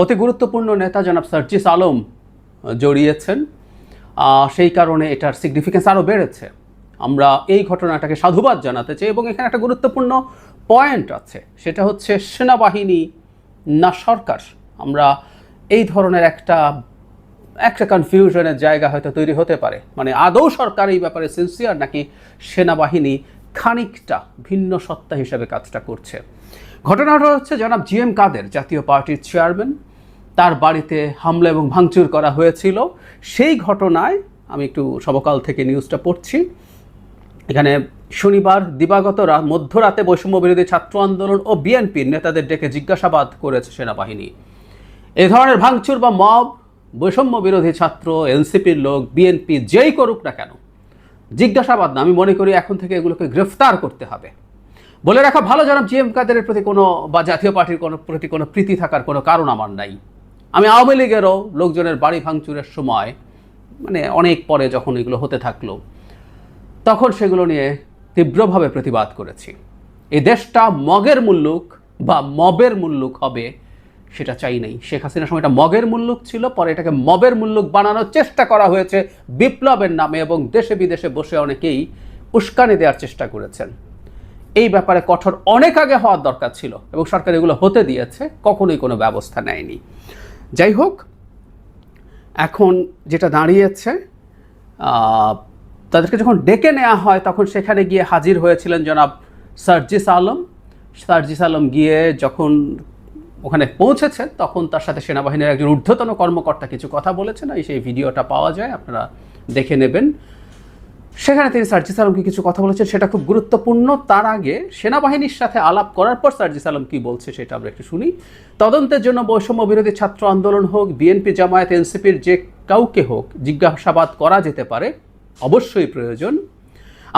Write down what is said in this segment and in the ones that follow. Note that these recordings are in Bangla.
অতি গুরুত্বপূর্ণ নেতা জনাব সার্জিস আলম জড়িয়েছেন। সেই কারণে এটার সিগনিফিকেন্স আরও বেড়েছে। আমরা এই ঘটনাটাকে সাধুবাদ জানাতে চাই এবং এখানে একটা গুরুত্বপূর্ণ পয়েন্ট আছে। সেটা হচ্ছে সেনাবাহিনী না সরকার। আমরা এই ধরনের একটা একটা কনফিউশনের জায়গা হয়তো তৈরি হতে পারে। মানে আদৌ সরকার এই ব্যাপারে সিনসিয়ার নাকি সেনাবাহিনী খানিকটা ভিন্ন সত্তা হিসেবে কাজটা করছে? ঘটনাটা হচ্ছে জনাব জি এম কাদের, জাতীয় পার্টির চেয়ারম্যান। তার বাড়িতে হামলা এবং ভাঙচুর করা হয়েছিল। সেই ঘটনায় আমি একটু সমকাল থেকে নিউজটা পড়ছি। এখানে শনিবার দিবাগত মধ্যরাতে বৈষম্য বিরোধী ছাত্র আন্দোলন ও বিএনপির নেতাদের ডেকে জিজ্ঞাসাবাদ করেছে সেনাবাহিনী। এ ধরনের ভাঙচুর বা মব, বৈষম্য বিরোধী ছাত্র, এনসিপির লোক, বিএনপি যেই করুক না কেন, জিজ্ঞাসাবাদ না। আমি মনে করি এখন থেকে এগুলোকে গ্রেফতার করতে হবে। বলে রাখা ভালো, জনাব জি এম কাদেরের প্রতি কোনো বা জাতীয় পার্টির কোনো প্রতি কোনো প্রীতি থাকার কোনো কারণ আমার নাই। আমি আওয়ামী লীগেরও লোকজনের বাড়ি ভাঙচুরের সময় মানে অনেক পরে যখন এগুলো হতে থাকল, তখন সেগুলো নিয়ে তীব্রভাবে প্রতিবাদ করেছি। এই দেশটা মগের মুল্লুক বা মবের মুল্লুক হবে সেটা চাই নাই। শেখ হাসিনার সময় এটা মগের মুল্লুক ছিল, পরে এটাকে মবের মুল্লুক বানানোর চেষ্টা করা হয়েছে বিপ্লবের নামে এবং দেশে বিদেশে বসে অনেকেই উস্কানি দেওয়ার চেষ্টা করেছেন। এই ব্যাপারে কঠোর অনেক আগে হওয়ার দরকার ছিল এবং সরকার এগুলো হতে দিয়েছে, কখনোই কোনো ব্যবস্থা নেয়নি। যাই হোক, এখন যেটা দাঁড়িয়েছে তাদেরকে যখন ডেকে নেওয়া হয়, তখন সেখানে গিয়ে হাজির হয়েছিলেন জনাব সার্জিস আলম। সার্জিস আলম গিয়ে যখন ওখানে পৌঁছেছেন তখন তার সাথে সেনাবাহিনীর একজন ঊর্ধ্বতন কর্মকর্তা কিছু কথা বলেছেন। এই সেই ভিডিওটা পাওয়া যায়, আপনারা দেখে নেবেন। সেখানে তিনি সার্জিস আলমকে কিছু কথা বলেছেন, সেটা খুব গুরুত্বপূর্ণ। তার আগে সেনাবাহিনীর সাথে আলাপ করার পর সার্জিস আলম কি বলছে সেটা আমরা একটু শুনি। তদন্তের জন্য বৈষম্য বিরোধী ছাত্র আন্দোলন হোক, বিএনপি জামায়াত, এনসিপির যে কাউকে হোক জিজ্ঞাসাবাদ করা যেতে পারে, অবশ্যই প্রয়োজন।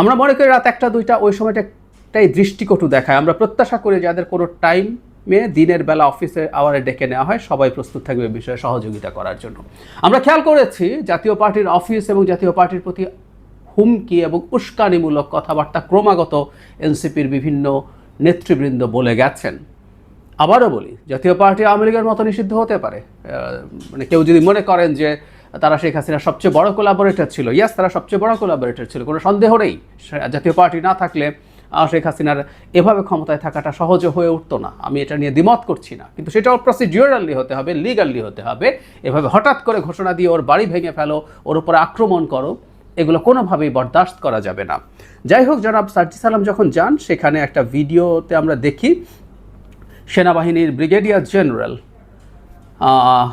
আমরা মনে করি রাত একটা, দুইটা, ওই সময়টাই দৃষ্টিকটু দেখায়। আমরা প্রত্যাশা করি যাদের কোনো টাইম টাইমে দিনের বেলা অফিসে আওয়ারে ডেকে নেওয়া হয়, সবাই প্রস্তুত থাকবে বিষয়ে সহযোগিতা করার জন্য। আমরা খেয়াল করেছি জাতীয় পার্টির অফিস এবং জাতীয় পার্টির প্রতি হুমকি এবং উস্কানিমূলক কথাবার্তা ক্রমাগত এনসিপির বিভিন্ন নেতৃবৃন্দ বলে গেছেন। আবারও বলি, জাতীয় পার্টি আওয়ামী লীগের মতো নিষিদ্ধ হতে পারে। মানে কেউ যদি মনে করেন যে তারা শেখ হাসিনার সবচেয়ে বড় কোলাবোরেটর ছিল ইয়াস তারা সবচেয়ে বড় কোলাবোরেটর ছিল, কোনো সন্দেহ নেই। জাতীয় পার্টি না থাকলে শেখ হাসিনার এভাবে ক্ষমতায় থাকাটা সহজ হয়ে উঠতো না। আমি এটা নিয়ে দ্বিমত করছি না। কিন্তু সেটাও প্রসিডিউরালি হতে হবে লিগালি হতে হবে। এভাবে হঠাৎ করে ঘোষণা দিয়ে ওর বাড়ি ভেঙে ফেলো, ওর উপরে আক্রমণ করো। এগুলো কোনোভাবেই বরদাস্ত করা যাবে না। যাই হোক, জনাব সার্জি সালাম যখন যান, সেখানে একটা ভিডিওতে আমরা দেখি সেনাবাহিনীর ব্রিগেডিয়ার জেনারেল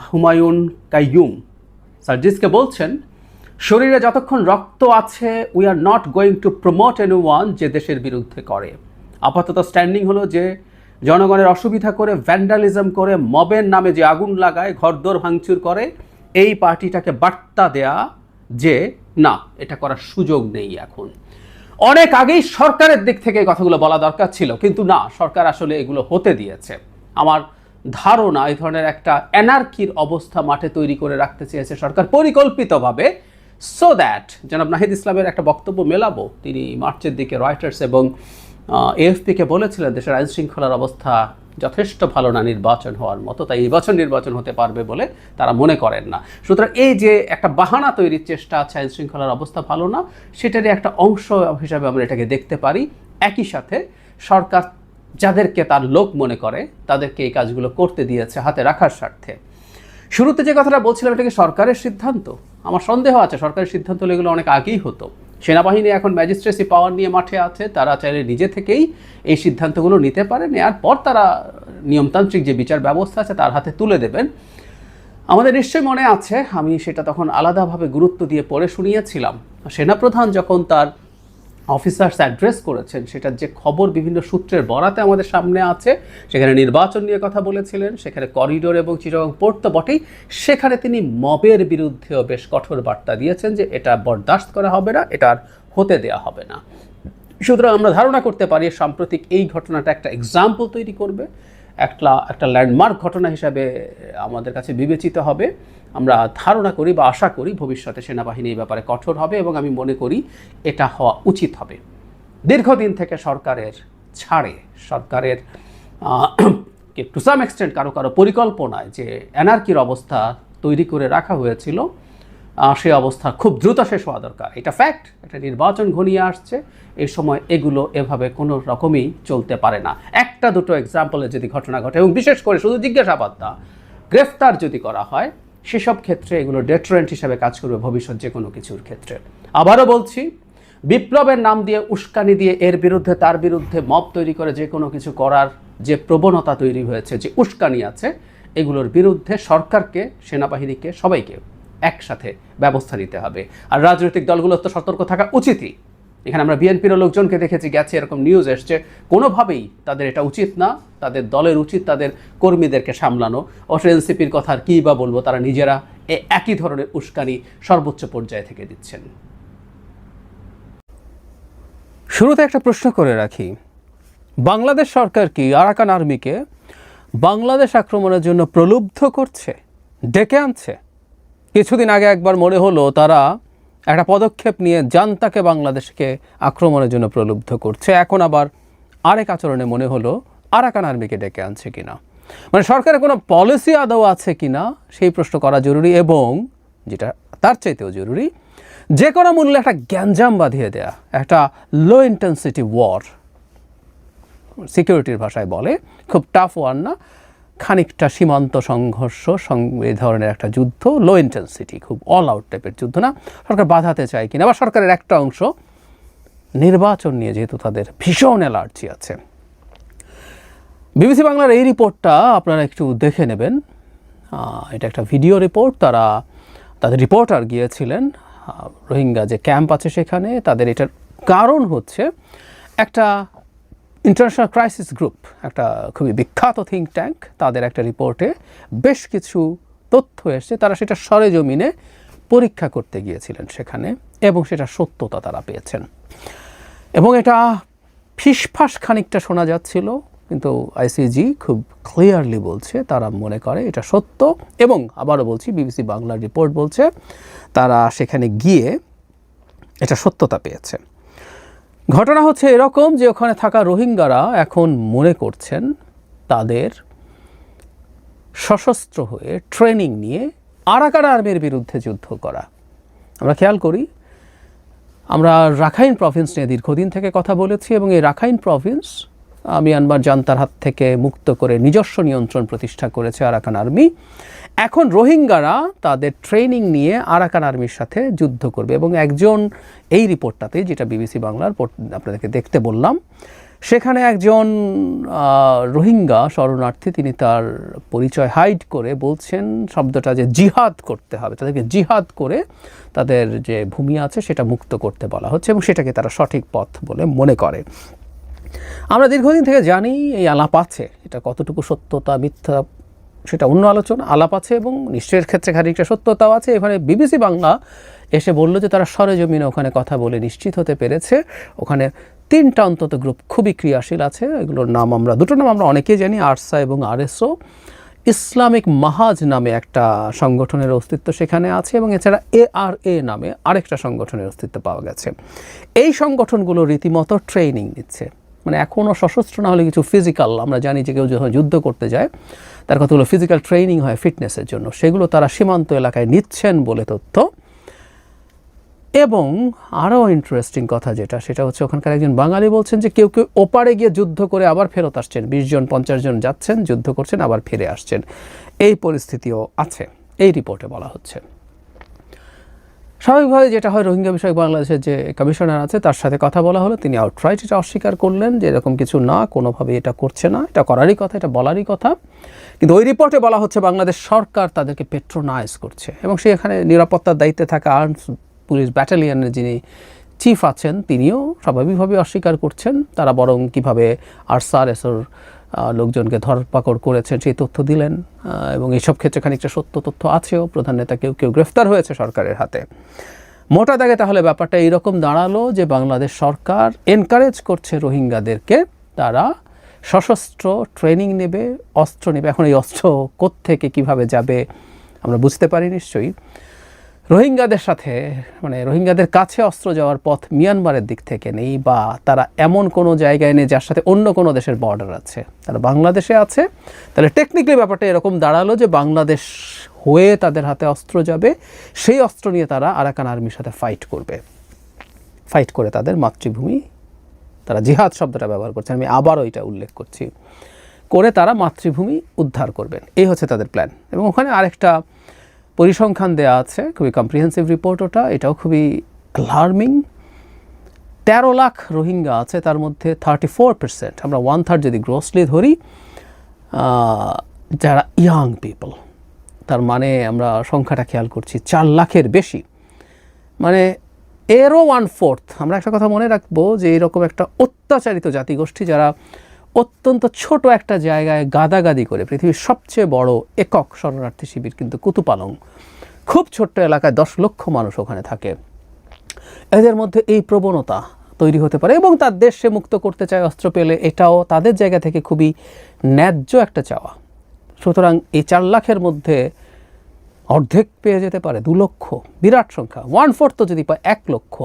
হুমায়ুন কাইয়ুম। সার্জিসকে বলছেন, শরীরে যতক্ষণ রক্ত আছে we are not going to promote anyone যে দেশের বিরুদ্ধে করে। আপাতত স্ট্যান্ডিং হলো যে জনগণের অসুবিধা করে ভ্যান্ডালিজম করে, মবের নামে যে আগুন লাগায়, ঘরদোর ভাঙচুর করে, এই পার্টিটাকে বার্তা দেয়া যে না, এটা করার সুযোগ নেই এখন। অনেক আগেই সরকারের দিক থেকে কথাগুলো বলা দরকার ছিল, কিন্তু না, সরকার আসলে এগুলো হতে দিয়েছে। আমার ধারণা এই ধরনের একটা এনার্কির অবস্থা মাঠে তৈরি করে রাখতে চেয়েছে সরকার পরিকল্পিতভাবে সো দ্যাট জনাব নাহিদ ইসলামের একটা বক্তব্য মেলাবো। তিনি মার্চের দিকে রয়টার্স এবং এএফপিকে বলেছিলেন, দেশের আইন শৃঙ্খলার অবস্থা যথেষ্ট ভালো না নির্বাচন হওয়ার মতো, তাই বছর নির্বাচন হতে পারবে বলে তারা মনে করেন না। সুতরাং এই যে একটা বাহানা তৈরির চেষ্টা আছে আইন শৃঙ্খলার অবস্থা ভালো না, সেটারই একটা অংশ হিসাবে আমরা এটাকে দেখতে পারি। একই সাথে সরকার যাদেরকে তার লোক মনে করে, তাদেরকে এই কাজগুলো করতে দিয়েছে হাতে রাখার স্বার্থে। শুরুতে যে কথাটা বলছিলাম, এটা কি সরকারের সিদ্ধান্ত? আমার সন্দেহ আছে, সরকারের সিদ্ধান্ত হলে এগুলো অনেক আগেই হতো। সেনাবাহিনী এখন ম্যাজিস্ট্রেসি পাওয়ার নিয়ে মাঠে আছে। তারা চাইলে নিজে থেকেই এই সিদ্ধান্তগুলো নিতে পারে নেওয়ার পর তারা নিয়মতান্ত্রিক যে বিচার ব্যবস্থা আছে তার হাতে তুলে দেবেন। আমাদের নিশ্চয়ই মনে আছে, আমি সেটা তখন আলাদাভাবে গুরুত্ব দিয়ে পড়ে শুনিয়েছিলাম। সেনাপ্রধান যখন তার অফিসার্স অ্যাড্রেস করেছেন, সেটার যে খবর বিভিন্ন সূত্রের বরাতে আমাদের সামনে আছে। সেখানে নির্বাচন নিয়ে কথা বলেছিলেন, সেখানে করিডোর এবং চিরং পোর্ট তো বটেই। সেখানে তিনি মবের বিরুদ্ধেও বেশ কঠোর বার্তা দিয়েছেন যে এটা বরদাস্ত করা হবে না, এটা হতে দেওয়া হবে না। সুতরাং আমরা ধারণা করতে পারি, সাম্প্রতিক এই ঘটনাটা একটা এক্সাম্পল তৈরি করবে একটা একটা ল্যান্ডমার্ক ঘটনা হিসাবে আমাদের কাছে বিবেচিত হবে। আমরা ধারণা করি বা আশা করি ভবিষ্যতে সেনাবাহিনী এই ব্যাপারে কঠোর হবে এবং আমি মনে করি এটা হওয়া উচিত হবে। দীর্ঘদিন থেকে সরকারের ছাড়ে, সরকারের টু সাম এক্সটেন্ট কারও কারও পরিকল্পনায় যে অ্যানার্কির অবস্থা তৈরি করে রাখা হয়েছিল সে অবস্থা খুব দ্রুত শেষ হওয়া দরকার। এটা ফ্যাক্ট একটা নির্বাচন ঘনিয়ে আসছে, এই সময় এগুলো এভাবে কোনো রকমই চলতে পারে না। একটা দুটো এক্সাম্পলে যদি ঘটনা ঘটে, এবং বিশেষ করে শুধু জিজ্ঞাসাবাদ না, গ্রেফতার যদি করা হয় সেসব ক্ষেত্রে এগুলো ডেটারেন্ট হিসাবে কাজ করবে ভবিষ্যৎ যে কোনো কিছুর ক্ষেত্রে। আবারও বলছি, বিপ্লবের নাম দিয়ে উস্কানি দিয়ে এর বিরুদ্ধে, তার বিরুদ্ধে মব তৈরি করে যে কোনো কিছু করার যে প্রবণতা তৈরি হয়েছে, যে উস্কানি আছে, এগুলোর বিরুদ্ধে সরকারকে, সেনাবাহিনীকে, সবাইকে একসাথে ব্যবস্থা নিতে হবে। আর রাজনৈতিক দলগুলোর তো সতর্ক থাকা উচিতই। এখানে আমরা বিএনপির লোকজনকে দেখেছি, গেছে, এরকম নিউজ এসছে। কোনোভাবেই তাদের এটা উচিত না, তাদের দলের উচিত তাদের কর্মীদেরকে সামলানো। অবশ্য এনসিপির কথা আর কী বা বলব, তারা নিজেরা এ একই ধরনের উস্কানি সর্বোচ্চ পর্যায়ে থেকে দিচ্ছেন। শুরুতে একটা প্রশ্ন করে রাখি, বাংলাদেশ সরকার কি আরাকান আর্মিকে বাংলাদেশ আক্রমণের জন্য প্রলুব্ধ করছে, ডেকে আনছে? কিছুদিন আগে একবার মনে হলো তারা একটা পদক্ষেপ নিয়ে জান্তাকে বাংলাদেশকে আক্রমণের জন্য প্রলুব্ধ করছে। এখন আবার আরেক আচরণে মনে হলো, আরাকান আর্মিকে ডেকে আনছে কিনা। মানে সরকারের কোনো পলিসি আদৌ আছে কিনা, সেই প্রশ্ন করা জরুরি এবং যেটা তার চাইতেও জরুরি, যে কোনো মূল্যে একটা গ্যাঞ্জাম বাঁধিয়ে দেয়া, একটা লো ইন্টেন্সিটি ওয়ার সিকিউরিটির ভাষায় বলে, খুব টাফ ওয়ার না। খানিকটা সীমান্ত সংঘর্ষ এই ধরনের একটা যুদ্ধ লো ইন্টেন্সিটি খুব অল আউট টাইপের যুদ্ধ, না? সরকার বাধাতে চায় কিনা? বা সরকারের একটা অংশ নির্বাচন নিয়ে যেহেতু তাদের ভীষণ অ্যালার্জি আছে। বিবিসি বাংলার এই রিপোর্টটা আপনারা একটু দেখে নেবেন। এটা একটা ভিডিও রিপোর্ট, তারা তাদের রিপোর্টার গিয়েছিলেন। রোহিঙ্গা যে ক্যাম্প আছে সেখানে, তাদের এটার কারণ হচ্ছে একটা ইন্টারন্যাশনাল ক্রাইসিস গ্রুপ একটা খুবই বিখ্যাত থিঙ্ক ট্যাঙ্ক তাদের একটা রিপোর্টে বেশ কিছু তথ্য এসছে। তারা সেটা সরেজমিনে পরীক্ষা করতে গিয়েছিলেন সেখানে এবং সেটা সত্যতা তারা পেয়েছেন। এবং এটা ফিসফাস খানিকটা শোনা যাচ্ছিল, কিন্তু আইসিজি খুব ক্লিয়ারলি বলছে, তারা মনে করে এটা সত্য এবং আবারও বলছি, বিবিসি বাংলার রিপোর্ট বলছে, তারা সেখানে গিয়ে এটা সত্যতা পেয়েছে। ঘটনা হচ্ছে এরকম যে ওখানে থাকা রোহিঙ্গারা এখন মনে করছেন তাদের সশস্ত্র হয়ে ট্রেনিং নিয়ে আরাকান আর্মির বিরুদ্ধে যুদ্ধ করা। আমরা খেয়াল করি, আমরা রাখাইন প্রভিন্স নিয়ে দীর্ঘদিন থেকে কথা বলেছি এবং এই রাখাইন প্রভিন্স মিয়ানমার জান্তার হাত থেকে মুক্ত করে নিজস্ব নিয়ন্ত্রণ প্রতিষ্ঠা করেছে আরাকান আর্মি। এখন রোহিঙ্গারা তাদের ট্রেনিং নিয়ে আরাকান আর্মির সাথে যুদ্ধ করবে এবং একজন, এই রিপোর্টটাতে, যেটা বিবিসি বাংলার আপনাদেরকে দেখতে বললাম, সেখানে একজন রোহিঙ্গা শরণার্থী তিনি তার পরিচয় হাইড করে বলছেন, শব্দটা যে জিহাদ করতে হবে, তাদেরকে জিহাদ করে তাদের যে ভূমি আছে সেটা মুক্ত করতে বলা হচ্ছে এবং সেটাকে তারা সঠিক পথ বলে মনে করে। আমরা দীর্ঘদিন থেকে জানি এই আলাপ আছে, এটা কতটুকু সত্যতা মিথ্যা সেটা অন্য আলোচনা, আলাপ আছে এবং নিশ্চয়ের ক্ষেত্রে খানিকটা সত্যতাও আছে। এখানে বিবিসি বাংলা এসে বলল যে তারা সরেজমিনে ওখানে কথা বলে নিশ্চিত হতে পেরেছে। ওখানে তিনটা অন্তত গ্রুপ খুবই ক্রিয়াশীল আছে, এগুলোর নাম আমরা, দুটো নাম আমরা অনেকেই জানি, আরসা এবং আরএসও। ইসলামিক মাহাজ নামে একটা সংগঠনের অস্তিত্ব সেখানে আছে এবং এছাড়া এ আর এ নামে আরেকটা সংগঠনের অস্তিত্ব পাওয়া গেছে। এই সংগঠনগুলো রীতিমতো ট্রেনিং নিচ্ছে। মানে এখনও সশস্ত্র না হলে কিছু ফিজিক্যাল আমরা জানি যে কেউ যখন যুদ্ধ করতে যায়, তার কতগুলো ফিজিক্যাল ট্রেনিং হয় ফিটনেসের জন্য। সেগুলো তারা সীমান্ত এলাকায় নিচ্ছেন বলে তথ্য। এবং আরও ইন্টারেস্টিং কথা যেটা, সেটা হচ্ছে ওখানকার একজন বাঙালি বলছেন যে কেউ কেউ ওপারে গিয়ে যুদ্ধ করে আবার ফেরত আসছেন। বিশ জন, পঞ্চাশ জন যাচ্ছেন, যুদ্ধ করছেন, আবার ফিরে আসছেন। এই পরিস্থিতিও আছে। এই রিপোর্টে বলা হচ্ছে। স্বাভাবিকভাবে যেটা হয়, রোহিঙ্গা বিষয়ক বাংলাদেশের যে কমিশনার আছে, তার সাথে কথা বলা হলো। তিনি আউটরাইট এটা অস্বীকার করলেন যে এরকম কিছু না কোনোভাবে এটা করছে না। এটা করারই কথা, এটা বলারই কথা। কিন্তু ওই রিপোর্টে বলা হচ্ছে, বাংলাদেশ সরকার তাদেরকে পেট্রোনাইজ করছে। এবং সেখানে নিরাপত্তার দায়িত্বে থাকা আর্মস পুলিশ ব্যাটালিয়নের যিনি চিফ আছেন তিনিও স্বাভাবিকভাবে অস্বীকার করছেন। তারা বরং কীভাবে আরসার, এসর লোকজনকে ধরপাকড় করেছেন সেই তথ্য দিলেন। এবং এইসব ক্ষেত্রে খানিকটা সত্য তথ্য আছেও। প্রধান নেতা কেউ কেউ গ্রেফতার হয়েছে সরকারের হাতে। মোটা দাগে তাহলে ব্যাপারটা এইরকম দাঁড়াল যে বাংলাদেশ সরকার এনকারেজ করছে রোহিঙ্গাদেরকে। তারা সশস্ত্র ট্রেনিং নেবে, অস্ত্র নেবে। এখন এই অস্ত্র কোত্থেকে, কীভাবে যাবে, আমরা বুঝতে পারি নিশ্চয়ই। রোহিঙ্গাদের সাথে মানে রোহিঙ্গাদের কাছে অস্ত্র যাওয়ার পথ মিয়ানমারের দিক থেকে নেই বা তারা এমন কোনো জায়গায় নেই যার সাথে অন্য কোনো দেশের বর্ডার আছে। তারা বাংলাদেশে আছে। তাহলে টেকনিক্যালি ব্যাপারটা এরকম দাঁড়াল যে বাংলাদেশ হয়ে তাদের হাতে অস্ত্র যাবে। সেই অস্ত্র নিয়ে তারা আরাকান আর্মির সাথে ফাইট করবে। ফাইট করে তাদের মাতৃভূমি। তারা জিহাদ শব্দটা ব্যবহার করছে। আমি আবারও এটা উল্লেখ করছি। করে তারা মাতৃভূমি উদ্ধার করবেন। এই হচ্ছে তাদের প্ল্যান এবং ওখানে আরেকটা পরিসংখ্যান দেওয়া আছে, খুবই কম্প্রিহেন্সিভ রিপোর্ট ওটা, এটাও খুবই অ্যালার্মিং তেরো লাখ রোহিঙ্গা আছে, তার মধ্যে থার্টি ফোর পার্সেন্ট আমরা ওয়ান থার্ড যদি গ্রোসলি ধরি যারা ইয়াং পিপল তার মানে আমরা সংখ্যাটা খেয়াল করছি চার লাখের বেশি। মানে এরও ওয়ান ফোর্থ আমরা একটা কথা মনে রাখব যে এরকম একটা অত্যাচারিত জাতিগোষ্ঠী যারা অত্যন্ত ছোট একটা জায়গায় গাদাগাদি করে পৃথিবীর সবচেয়ে বড় একক শরণার্থী শিবির কিন্তু কুতুপালং। খুব ছোট্ট এলাকায় দশ লক্ষ মানুষ ওখানে থাকে। এদের মধ্যে এই প্রবণতা তৈরি হতে পারে এবং তার দেশ সে মুক্ত করতে চায় অস্ত্র পেলে এটাও তাদের জায়গা থেকে খুবই ন্যায্য একটা চাওয়া। সুতরাং এই চার লাখের মধ্যে অর্ধেক পেয়ে যেতে পারে দু লক্ষ, বিরাট সংখ্যা। ওয়ান ফোর্থ যদি পায় এক লক্ষ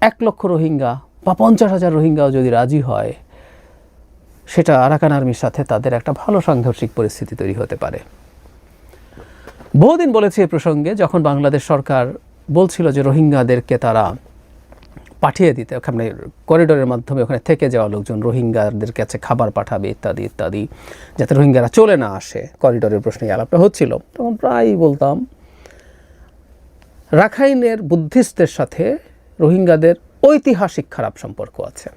এক লক্ষ রোহিঙ্গা বা পঞ্চাশ হাজার রোহিঙ্গাও যদি রাজি হয় সেটা আরাকান আর্মির সাথে তাদের একটা ভালো সাংঘর্ষিক পরিস্থিতি তৈরি হতে পারে। বহুদিন বলেছি এ প্রসঙ্গে, যখন বাংলাদেশ সরকার বলছিল যে রোহিঙ্গাদেরকে তারা পাঠিয়ে দিতে, ওখানে করিডোরের মাধ্যমে ওখানে থেকে যাওয়া লোকজন রোহিঙ্গাদের কাছে খাবার পাঠাবে, ইত্যাদি ইত্যাদি, যাতে রোহিঙ্গারা চলে না আসে, করিডোরের প্রশ্নে আলাপটা হচ্ছিল। তখন প্রায়ই বলতাম, রাখাইনের বুদ্ধিস্টদের সাথে রোহিঙ্গাদের ঐতিহাসিক খারাপ সম্পর্ক আছে।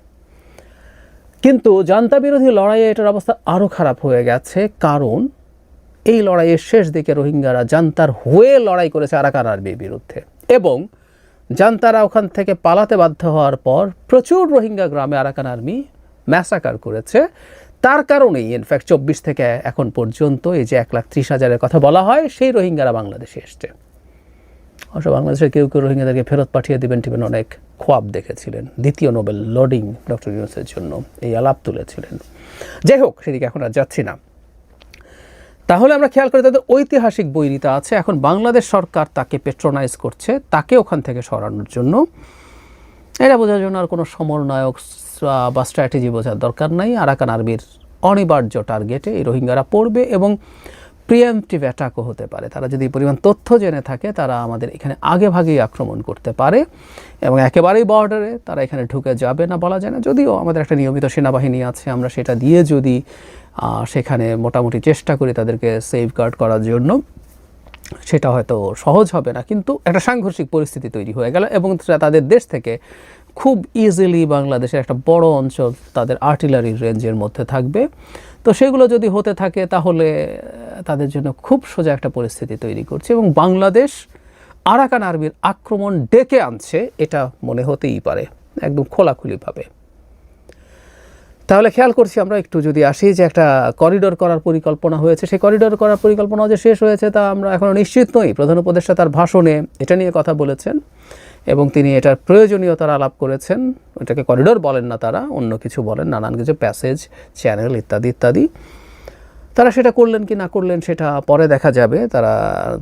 কিন্তু জান্তা বিরোধী লড়াইয়ে এটার অবস্থা আরও খারাপ হয়ে গেছে, কারণ এই লড়াইয়ের শেষ দিকে রোহিঙ্গারা জান্তার হয়ে লড়াই করেছে আরাকান আর্মির বিরুদ্ধে। এবং জান্তারা ওখান থেকে পালাতে বাধ্য হওয়ার পর প্রচুর রোহিঙ্গা গ্রামে আরাকান আর্মি ম্যাসাকার করেছে। তার কারণেই ইনফ্যাক্ট চব্বিশ থেকে এখন পর্যন্ত এই যে এক লাখ ত্রিশ হাজারের কথা বলা হয়, সেই রোহিঙ্গারা বাংলাদেশে এসছে। অবশ্য বাংলাদেশের কেউ কেউ রোহিঙ্গাদেরকে ফেরত পাঠিয়ে দেবেন টিবেন অনেক খোয়াব দেখেছিলেন। দ্বিতীয় নোবেল লর্ডিং ডক্টর ইউনুসের জন্য এই আলাপ তুলেছিলেন। যাই হোক, সেদিকে এখন আর যাচ্ছি না। তাহলে আমরা খেয়াল করি তাদের ঐতিহাসিক বৈরিতা আছে। এখন বাংলাদেশ সরকার তাকে পেট্রোনাইজ করছে, তাকে ওখান থেকে সরানোর জন্য। এটা বোঝার জন্য আর কোনো সমন্বয়ক বা স্ট্র্যাটেজি বোঝার দরকার নাই। আরাকান আর্মির অনিবার্য টার্গেটে এই রোহিঙ্গারা পড়বে এবং প্রিএমটিভ অ্যাটাকও হতে পারে। তারা যদি পরিমাণ তথ্য জেনে থাকে, তারা আমাদের এখানে আগে ভাগেই আক্রমণ করতে পারে এবং একেবারেই বর্ডারে তারা এখানে ঢুকে যাবে না বলা যায় না। যদিও আমাদের একটা নিয়মিত সেনাবাহিনী আছে, আমরা সেটা দিয়ে যদি সেখানে মোটামুটি চেষ্টা করি তাদেরকে সেফগার্ড করার জন্য, সেটা হয়তো সহজ হবে না। কিন্তু একটা সাংঘর্ষিক পরিস্থিতি তৈরি হয়ে গেল এবং তাদের দেশ থেকে খুব ইজিলি বাংলাদেশের একটা বড় অঞ্চল তাদের আর্টিলারি রেঞ্জের মধ্যে থাকবে। তো সেগুলো যদি হতে থাকে তাহলে তাদের জন্য খুব সোজা একটা পরিস্থিতি তৈরি করছে এবং বাংলাদেশ আরাকান আর্মির আক্রমণ ডেকে আনছে, এটা মনে হতেই পারে, একদম খোলাখুলিভাবে। তাহলে খেয়াল করছি আমরা একটু যদি আসি যে একটা করিডোর করার পরিকল্পনা হয়েছে। সেই করিডোর করার পরিকল্পনা যে শেষ হয়েছে তা আমরা এখনও নিশ্চিত নই। প্রধান উপদেষ্টা তার ভাষণে এটা নিয়ে কথা বলেছেন। এবং তিনি এটার প্রয়োজনীয়তার আলাপ করেছেন। এটাকে করিডোর বলেন না তারা, অন্য কিছু বলেন, নানান কিছু প্যাসেজ চ্যানেল ইত্যাদি ইত্যাদি। তারা সেটা করলেন কি না করলেন সেটা পরে দেখা যাবে। তারা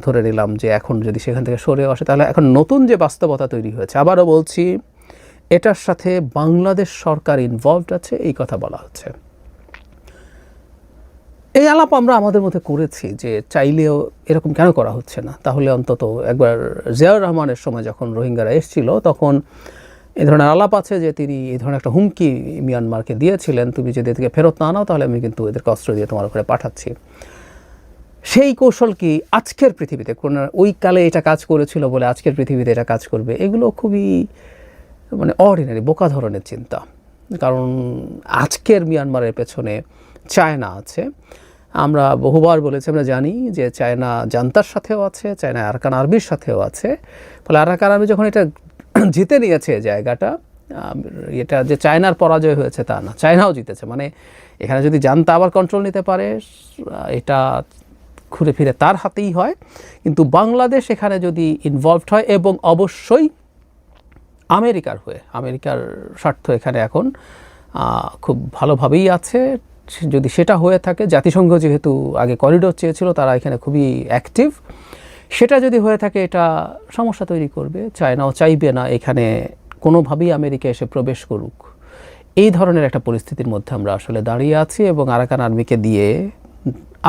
ধরে নিলাম যে এখন যদি সেখান থেকে সরে আসে, তাহলে এখন নতুন যে বাস্তবতা তৈরি হয়েছে, আবারও বলছি, এটার সাথে বাংলাদেশ সরকার ইনভলভড আছে, এই কথা বলা হচ্ছে। এই আলাপ আমরা আমাদের মধ্যে করেছি যে চাইলেও এরকম কেন করা হচ্ছে না? তাহলে অন্তত একবার জিয়াউর রহমানের সময় যখন রোহিঙ্গারা এসেছিল, তখন এ ধরনের আলাপ আছে যে তিনি এই ধরনের একটা হুমকি মিয়ানমারকে দিয়েছিলেন, তুমি যদি এদেরকে ফেরত না নাও, তাহলে আমি কিন্তু এদেরকে অস্ত্র দিয়ে তোমার উপরে পাঠাচ্ছি। সেই কৌশল কি আজকের পৃথিবীতে? কোন ওই কালে এটা কাজ করেছিল বলে আজকের পৃথিবীতে এটা কাজ করবে? এগুলো খুবই মানে অর্ডিনারি বোকা ধরনের চিন্তা। কারণ আজকের মিয়ানমারের পেছনে চায়না আছে। আমরা বহুবার বলেছি, আমরা জানি যে চায়না জান্তার সাথেও আছে, চায়না আরাকান আর্মির সাথেও আছে। ফলে আরাকান আর্মি যখন এটা জিতে নিয়েছে জায়গাটা এটা যে চায়নার পরাজয় হয়েছে তা না, চায়নাও জিতেছে। মানে এখানে যদি জানতা আবার কন্ট্রোল নিতে পারে, এটা ঘুরে ফিরে তার হাতেই হয়। কিন্তু বাংলাদেশ এখানে যদি ইনভলভড হয়, এবং অবশ্যই আমেরিকার হয়ে, আমেরিকার স্বার্থ এখানে এখন খুব ভালোভাবেই আছে। যদি সেটা হয়ে থাকে, জাতিসংঘ যেহেতু আগে করিডোর চেয়েছিল, তারা এখানে খুবই অ্যাক্টিভ সেটা যদি হয়ে থাকে, এটা সমস্যা তৈরি করবে। চায়নাও চাইবে না এখানে কোনোভাবেই আমেরিকা এসে প্রবেশ করুক। এই ধরনের একটা পরিস্থিতির মধ্যে আমরা আসলে দাঁড়িয়ে আছি এবং আরাকান আর্মিকে দিয়ে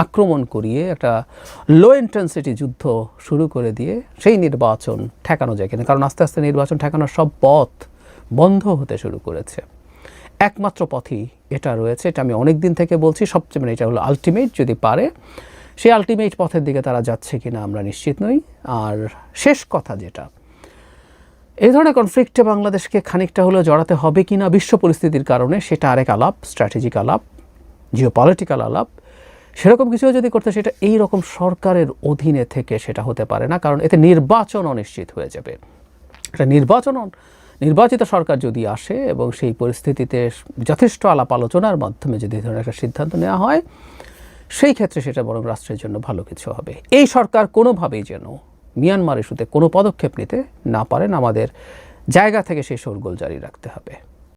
আক্রমণ করিয়ে একটা লো ইন্টেন্সিটি যুদ্ধ শুরু করে দিয়ে সেই নির্বাচন ঠেকানো যায় কিনা। কারণ আস্তে আস্তে নির্বাচন ঠেকানোর সব পথ বন্ধ হতে শুরু করেছে। একমাত্র পথই এটা রয়েছে, এটা আমি অনেক দিন থেকে বলছি, সবচেয়ে মানে এটা হলো আলটিমেট যদি পারে, সেই আলটিমেট পথের দিকে তারা যাচ্ছে কিনা আমরা নিশ্চিত নই। আর শেষ কথা যেটা এই ধরনের কনফ্লিক্টে বাংলাদেশকে খানিকটা হলেও জড়াতে হবে কিনা, বিশ্ব পরিস্থিতির কারণে সেটা আরেক আলাপ স্ট্র্যাটেজিক আলাপ জিও পলিটিক্যাল আলাপ। সেরকম কিছু যদি করতে, সেটা এই রকম সরকারের অধীনে থেকে সেটা হতে পারে না, কারণ এতে নির্বাচন অনিশ্চিত হয়ে যাবে। একটা নির্বাচন নির্বাচিত সরকার যদি আসে এবং সেই পরিস্থিতিতে যথেষ্ট আলাপ আলোচনার মাধ্যমে যদি ধরনের একটা সিদ্ধান্ত নেওয়া হয়, সেই ক্ষেত্রে সেটা বরং রাষ্ট্রের জন্য ভালো কিছু হবে। এই সরকার কোনোভাবেই যেন মিয়ানমার ইস্যুতে কোনো পদক্ষেপ নিতে না পারেন, আমাদের জায়গা থেকে সেই শোরগোল জারি রাখতে হবে।